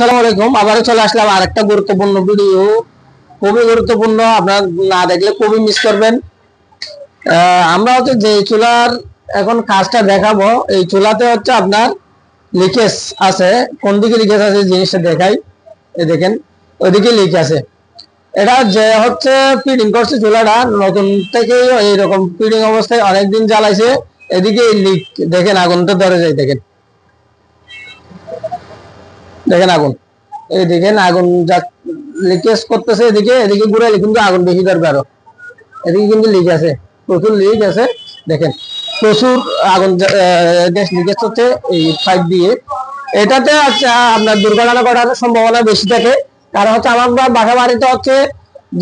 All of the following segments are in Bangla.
আসসালামু আবারও চলে আসলাম আরেকটা গুরুত্বপূর্ণ ভিডিও খুবই গুরুত্বপূর্ণ। আপনার না দেখলে খুবই মিস করবেন। আমরা হচ্ছে যে চুলার এখন কাজটা দেখাবো। এই চুলাতে হচ্ছে আপনার লিকেজ আছে। কোন দিকে লিকেজ আছে জিনিসটা দেখাই। এই দেখেন, ওইদিকে লিক আছে। এটা যে হচ্ছে ফিডিং করছে চুলাটা, নতুন থেকেই এইরকম ফিডিং অবস্থায় অনেকদিন জ্বালাইছে। এদিকে লিক দেখেন আগুনটা ধরে যায়, দেখেন। দেখেন আগুন। এই দেখেন আগুন যা লিকেজ করতেছে এদিকে এদিকে ঘুরাইলে কিন্তু আগুন বেশি আরও। এদিকে কিন্তু লিক আছে, প্রচুর লিক আছে, দেখেন। প্রচুর আগুন গ্যাস লিকেজ হচ্ছে এই পাইপ দিয়ে। এটাতে হচ্ছে আপনার দুর্ঘটনা ঘটার সম্ভাবনা বেশি থাকে। কারণ হচ্ছে আমার বাসা বাড়িতে হচ্ছে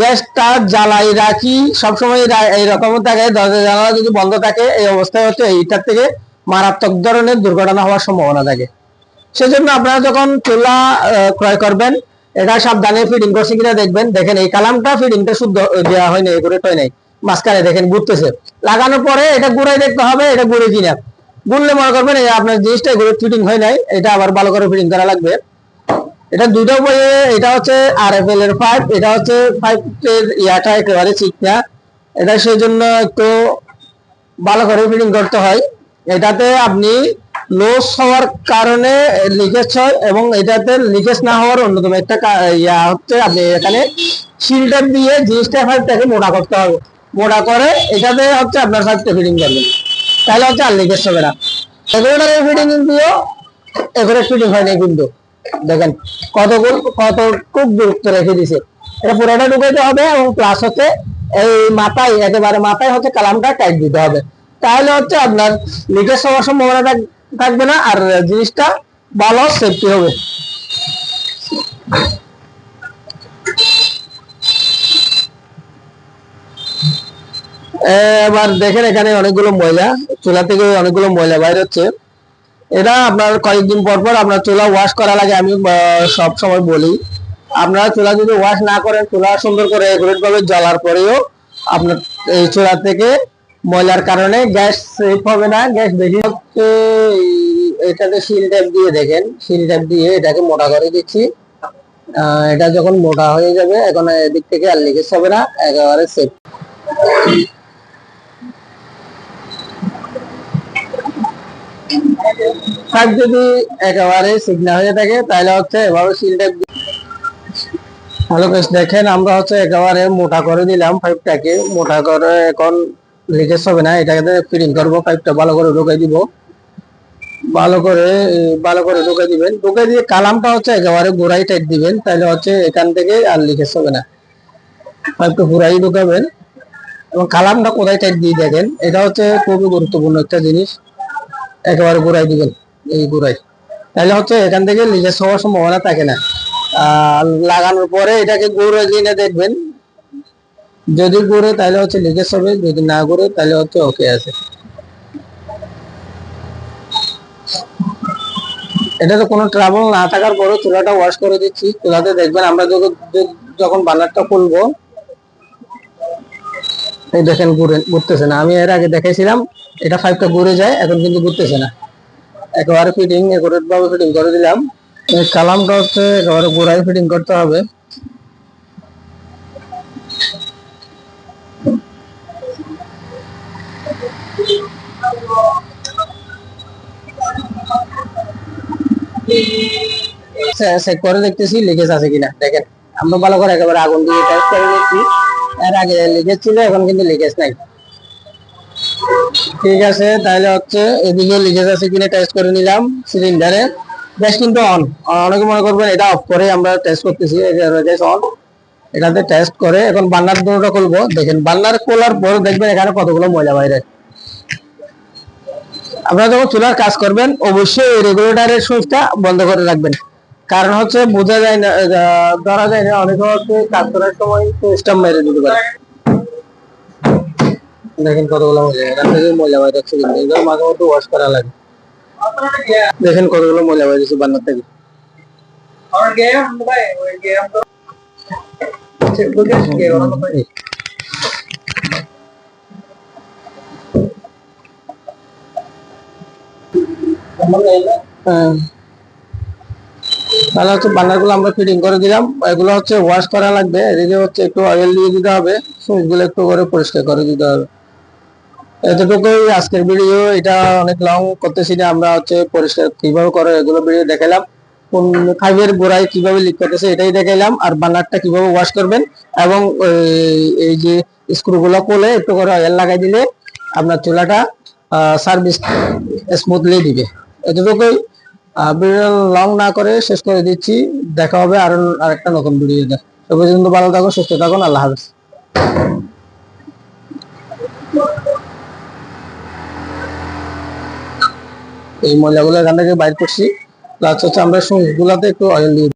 গ্যাসটা জ্বালাই রাখি, সবসময় এইরকম থাকে, দরজা জানালা যদি বন্ধ থাকে, এই অবস্থায় হচ্ছে এইটার থেকে মারাত্মক ধরনের দুর্ঘটনা হওয়ার সম্ভাবনা থাকে। সেজন্য আপনারা যখন চুলা ক্রয় করবেন, এটা সাবধানে ফিডিং করছে কিনা দেখবেন। দেখেন এই কালামটা ফিডিংটা শুদ্ধ দেওয়া হয়নি এই করে টয় নাই। মাঝখানে দেখেন ঘুরতেছে। লাগানোর পরে এটা ঘুরাই দেখতে হবে, এটা ঘুরে কিনা। ঘুরলে মনে করবেন আপনার জিনিসটা ঘুরে ফিটিং হয় নাই, এটা আবার ভালো করে ফিটিং করা লাগবে। এটা দুইটা বইয়ে এটা হচ্ছে আর এফ এল এর পাইপ এটা হচ্ছে পাইপের ইয়াটা একেবারে চিকনা এটা সেই জন্য একটু ভালো করে ফিটিং করতে হয়। এটাতে আপনি লস হওয়ার কারণে লিকেজ হয় এবং এটাতে লিকেজ না হওয়ার অন্যতম একটা ইয়া হচ্ছে আপনি এখানে শিল্টার দিয়ে জিনিসটা পাইপটাকে মোটা করতে হবে। মোটা করে এটাতে হচ্ছে আপনার পাইপটা ফিটিং করবেন। তাহলে হচ্ছে আর লিকেজ হবে না। এগুলোটার ফিটিং দিয়েও এগুলো ফিটিং হয়নি কিন্তু। দেখেন কতগুলো খুব গুরুত্ব রেখে দিছে। এটা পুরোটা ঢুকাইতে হবে এবং প্লাস হচ্ছে এই মাথায়, একেবারে মাথায় হচ্ছে কালামটা টাইট দিতে হবে। তাহলে হচ্ছে আপনার লিকেজ হওয়ার সম্ভাবনা থাক- থাকবে না, আর জিনিসটা ভালো সেফটি হবে। এবার দেখেন এখানে অনেকগুলো ময়লা, চুলা থেকে অনেকগুলো ময়লা বাইর হচ্ছে। এটা আপনার কয়েকদিন পর পর আপনার চুলা ওয়াশ করা লাগে আমি সব সময় বলি, আপনারা চুলা যদি ওয়াশ না করেন, চুলা সুন্দর করে একুরেট ভাবে জ্বালার পরেও আপনার এই চুলা থেকে ময়লার কারণে গ্যাস সেফ হবে না, গ্যাস বেশি এটাতে শিল ট্যাপ দিয়ে দেখেন, শিল ট্যাপ দিয়ে এটাকে মোটা করে দিচ্ছি। এটা যখন মোটা হয়ে যাবে, এখন এদিক থেকে আর লিকেজ হবে না, একেবারে সেফ পাইপ যদি একেবারে সিগনা হয়ে থাকে, তাহলে হচ্ছে এভাবে সিলটা হ্যালো গাইস দেখেন, আমরা হচ্ছে একেবারে মোটা করে দিলাম পাইপটাকে মোটা করে এখন লিকেজ হবে না এটাকে ফিটিং করব পাইপটা ভালো করে ঢুকাই দিব। ভালো করে ভালো করে ঢুকাই দিবেন। ঢুকাই দিয়ে কালামটা হচ্ছে একেবারে গোড়াই টাইট দিবেন, তাহলে হচ্ছে এখান থেকে আর লিকেজ হবে না পাইপটা পুরাই ঢুকাবেন। এবং কালামটা কোথায় টাইট দিয়ে দেখেন, এটা হচ্ছে খুবই গুরুত্বপূর্ণ একটা জিনিস। একেবারে ঘুরাই দিবেন, এই ঘুরাই। তাহলে হচ্ছে এখান থেকে লিকেজ হওয়ার সম্ভাবনা থাকে না। আর লাগানোর পরে এটাকে ঘুরে কিনে দেখবেন যদি ঘুরে তাহলে হচ্ছে লিকেজ হবে যদি না ঘুরে তাহলে হচ্ছে ওকে আছে। এটা তো কোনো ট্রাবল না থাকার পরেও চুলাটা ওয়াশ করে দিচ্ছি। চুলাতে দেখবেন আমরা যখন বানারটা খুলবো, এই দেখেন ঘুরে ঘুরতেছে না। আমি এর আগে দেখাইছিলাম, এটা ফাইভটা ঘুরে যায়, এখন কিন্তু ঘুরতেছে না। একেবারে ফিটিং একুরেট ফিটিং করে দিলাম। কালামটা হচ্ছে একেবারে গোড়ায় ফিটিং করতে হবে। করে দেখতেছি লিকেজ আছে কিনা, দেখেন। আমরা ভালো করে একেবারে আগুন দিয়ে টেস্ট করে এর আগে লিকেজ ছিল, এখন কিন্তু লিকেজ নাই। ঠিক আছে, তাহলে হচ্ছে এদিকে লিকেজ আছে কিনা টেস্ট করে নিলাম সিলিন্ডারে গ্যাস কিন্তু অন অনেকে মনে করবেন এটা অফ করে আমরা টেস্ট করতেছি গ্যাস অন এটাতে টেস্ট করে, এখন বান্নার দুটোটা খুলবো। দেখেন, বান্নার খোলার পর দেখবেন এখানে কতগুলো ময়লা বাইরে। আপনারা যখন চুলার কাজ করবেন, অবশ্যই এই রেগুলেটরের সুইচটা বন্ধ করে রাখবেন। কারণ হচ্ছে বোঝা যায় না ধরা যায় না, অনেকে হচ্ছে কাজ করার সময় সুইচটা মেরে দিতে পারে। দেখেন কতগুলো ময়লা, এখান থেকে ময়লা বাইরে যাচ্ছে কিন্তু, এগুলো মাঝে মধ্যে ওয়াশ করা লাগে। দেখেন কতগুলো ময়লা বাইরেছে বান্নার থেকে। এই। হ্যাঁ। তাহলে হচ্ছে বান্নারগুলো আমরা ফিটিং করে দিলাম। এগুলো হচ্ছে ওয়াশ করা লাগবে। এদিকে হচ্ছে একটু অয়েল দিয়ে দিতে হবে। সুইচগুলো একটু করে পরিষ্কার করে দিতে হবে। এতটুকুই আজকের ভিডিও এটা অনেক লং করতেছি না। আমরা হচ্ছে পরিষ্কার কীভাবে করে এগুলো ভিডিও দেখালাম। কোন ফাইভের গোড়ায় কীভাবে লিক করতেছে এটাই দেখাইলাম, আর বানারটা কীভাবে ওয়াশ করবেন, এবং এই- এই যে স্ক্রুগুলো কোলে একটু করে অয়েল লাগাই দিলে আপনার চুলাটা সার্ভিস স্মুথলি দিবে। এতটুকুই ভিডিও লং না করে শেষ করে দিচ্ছি। দেখা হবে আর আরেকটা নতুন ভিডিওতে সে পর্যন্ত ভালো থাকুন, সুস্থ থাকুন, আল্লাহ হাফেজ। এই ময়লাগুলো এখান থেকে বাইর করছি। প্লাস হচ্ছে আমরা শুনি গুলাতে একটু অয়েল দিয়ে